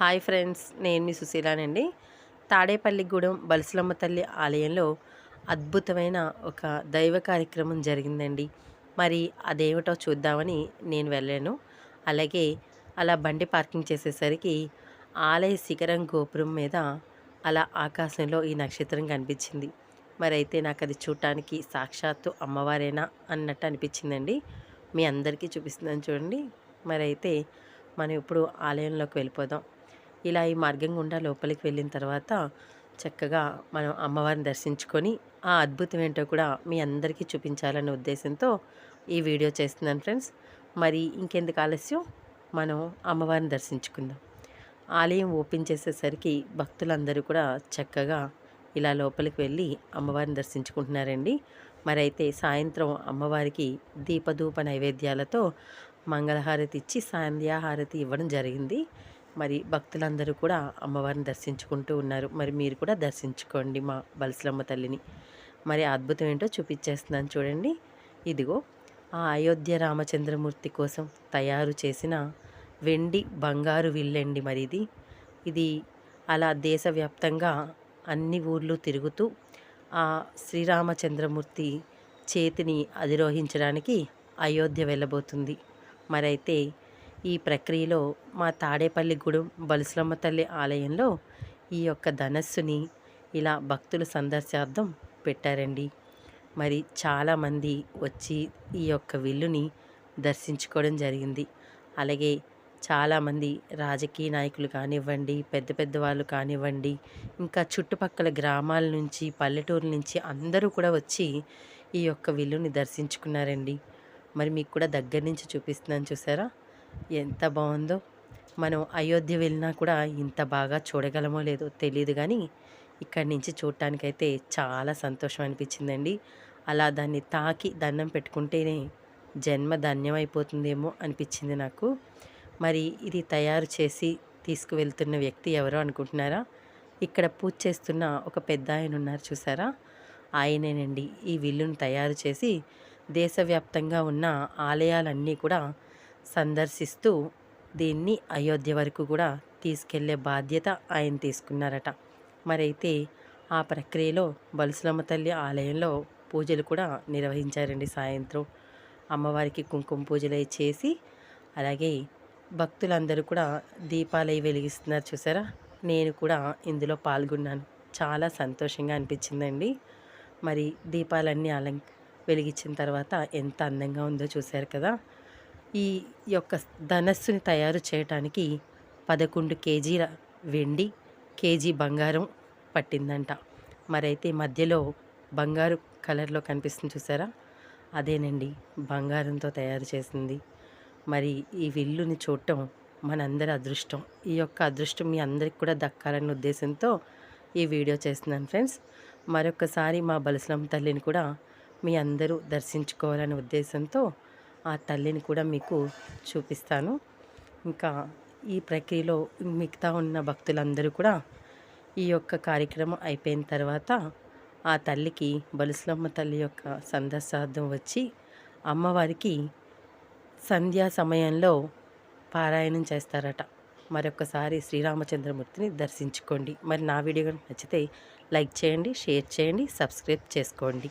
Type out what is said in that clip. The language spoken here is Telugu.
హాయ్ ఫ్రెండ్స్ నేను మీ సుశీలానండి. తాడేపల్లిగూడెం బలసలమ్మ తల్లి ఆలయంలో అద్భుతమైన ఒక దైవ కార్యక్రమం జరిగిందండి. మరి అదేమిటో చూద్దామని నేను వెళ్ళాను. అలాగే అలా బండి పార్కింగ్ చేసేసరికి ఆలయ శిఖరం గోపురం మీద అలా ఆకాశంలో ఈ నక్షత్రం కనిపించింది. మరి అయితే నాకు అది చూడటానికి సాక్షాత్తు అమ్మవారేనా అన్నట్టు అనిపించిందండి. మీ అందరికీ చూపిస్తుందని చూడండి. మరి అయితే మనం ఇప్పుడు ఆలయంలోకి వెళ్ళిపోదాం. ఇలా ఈ మార్గం గుండా లోపలికి వెళ్ళిన తర్వాత చక్కగా మనం అమ్మవారిని దర్శించుకొని ఆ అద్భుతం ఏంటో కూడా మీ అందరికీ చూపించాలనే ఉద్దేశంతో ఈ వీడియో చేస్తున్నాను ఫ్రెండ్స్. మరి ఇంకెందుకు ఆలస్యం? మనం అమ్మవారిని దర్శించుకుందాం. ఆలయం ఓపెన్ చేసేసరికి భక్తులందరూ కూడా చక్కగా ఇలా లోపలికి వెళ్ళి అమ్మవారిని దర్శించుకుంటున్నారండి. మరి అయితే సాయంత్రం అమ్మవారికి దీపధూప నైవేద్యాలతో మంగళహారతి ఇచ్చి సాంధ్యాహారతి ఇవ్వడం జరిగింది. మరి భక్తులందరూ కూడా అమ్మవారిని దర్శించుకుంటూ ఉన్నారు. మరి మీరు కూడా దర్శించుకోండి మా బలసలమ్మ తల్లిని. మరి అద్భుతం ఏంటో చూపించేస్తున్నాను చూడండి. ఇదిగో ఆ అయోధ్య రామచంద్రమూర్తి కోసం తయారు చేసిన వెండి బంగారు విల్లండి మరి ఇది. ఇది అలా దేశవ్యాప్తంగా అన్ని ఊర్లు తిరుగుతూ ఆ శ్రీరామచంద్రమూర్తి చేతిని అధిరోహించడానికి అయోధ్య వెళ్ళబోతుంది. మరైతే ఈ ప్రక్రియలో మా తాడేపల్లిగూడెం బలుసులమ్మ తల్లి ఆలయంలో ఈ యొక్క ధనస్సుని ఇలా భక్తుల సందర్శార్థం పెట్టారండి. మరి చాలామంది వచ్చి ఈ యొక్క విల్లుని దర్శించుకోవడం జరిగింది. అలాగే చాలామంది రాజకీయ నాయకులు కానివ్వండి పెద్ద పెద్ద వాళ్ళు కానివ్వండి ఇంకా చుట్టుపక్కల గ్రామాల నుంచి పల్లెటూరు నుంచి అందరూ కూడా వచ్చి ఈ యొక్క విల్లుని దర్శించుకున్నారండి. మరి మీకు కూడా దగ్గర నుంచి చూపిస్తున్నాను చూసారా? ఎంత బాగుందో. మనం అయోధ్య వెళ్ళినా కూడా ఇంత బాగా చూడగలమో లేదో తెలియదు కానీ ఇక్కడి నుంచి చూడటానికైతే చాలా సంతోషం అనిపించిందండి. అలా దాన్ని తాకి దండం పెట్టుకుంటేనే జన్మ ధన్యమైపోతుందేమో అనిపించింది నాకు. మరి ఇది తయారు చేసి తీసుకువెళ్తున్న వ్యక్తి ఎవరో అనుకుంటున్నారా? ఇక్కడ పూజ చేస్తున్న ఒక పెద్ద ఆయన ఉన్నారు చూసారా? ఆయనేనండి. ఈ విల్లును తయారు చేసి దేశవ్యాప్తంగా ఉన్న ఆలయాలన్నీ కూడా సందర్శిస్తూ దీన్ని అయోధ్య వరకు కూడా తీసుకెళ్ళే బాధ్యత ఆయన తీసుకున్నారట. మరైతే ఆ ప్రక్రియలో బలుసులమ్మ తల్లి ఆలయంలో పూజలు కూడా నిర్వహించారండి సాయంత్రం. అమ్మవారికి కుంకుమ పూజలు చేసి అలాగే భక్తులందరూ కూడా దీపాలవి వెలిగిస్తున్నారు చూసారా? నేను కూడా ఇందులో పాల్గొన్నాను. చాలా సంతోషంగా అనిపించిందండి. మరి దీపాలన్నీ అలం వెలిగించిన తర్వాత ఎంత అందంగా ఉందో చూశారు కదా? ఈ యొక్క ధనస్సుని తయారు చేయటానికి పదకొండు కేజీల వెండి కేజీ బంగారం పట్టిందంట. మరైతే మధ్యలో బంగారు కలర్లో కనిపిస్తుంది చూసారా? అదేనండి బంగారంతో తయారు చేసింది. మరి ఈ విల్లుని చూడటం మనందరి అదృష్టం. ఈ యొక్క అదృష్టం మీ అందరికి కూడా దక్కాలనే ఉద్దేశంతో ఈ వీడియో చేస్తున్నాను ఫ్రెండ్స్. మరొకసారి మా బలసలం తల్లిని కూడా మీ అందరూ దర్శించుకోవాలనే ఉద్దేశంతో ఆ తల్లిని కూడా మీకు చూపిస్తాను. ఇంకా ఈ ప్రక్రియలో మిగతా ఉన్న భక్తులందరూ కూడా ఈ యొక్క కార్యక్రమం అయిపోయిన తర్వాత ఆ తల్లికి బలుసులమ్మ తల్లి యొక్క సందర్శార్థం వచ్చి అమ్మవారికి సంధ్యా సమయంలో పారాయణం చేస్తారట. మరొకసారి శ్రీరామచంద్రమూర్తిని దర్శించుకోండి. మరి నా వీడియో నచ్చితే లైక్ చేయండి షేర్ చేయండి సబ్స్క్రైబ్ చేసుకోండి.